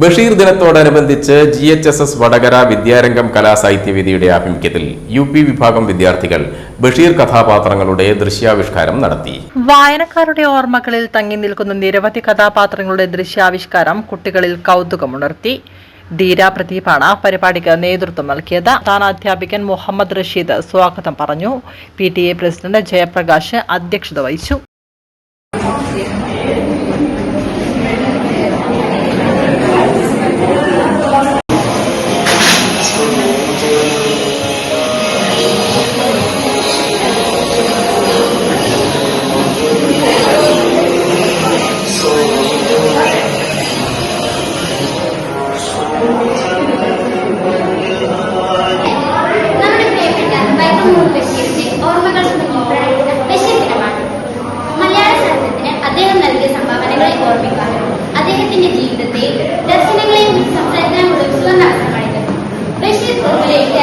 ബഷീർ ദിനത്തോടനുബന്ധിച്ച് G H S S Vatakara Vidyarangam കലാസാഹിത്യവേദിയുടെ ആഭിമുഖ്യത്തിൽ U P വിഭാഗം വിദ്യാർത്ഥികൾ ബഷീർ കഥാപാത്രങ്ങളുടെ ദൃശ്യാവിഷ്കാരം നടത്തി. വായനക്കാരുടെ ഓർമ്മകളിൽ തങ്ങി നിൽക്കുന്ന നിരവധി കഥാപാത്രങ്ങളുടെ ദൃശ്യാവിഷ്കാരം കുട്ടികളിൽ കൗതുകമുണർത്തി ധീര പ്രദീപാണ് പരിപാടിക്ക് നേതൃത്വം നൽകിയത്. പ്രധാന മുഹമ്മദ് റഷീദ് സ്വാഗതം പറഞ്ഞു. P T A president Jayaprakash അധ്യക്ഷത വഹിച്ചു.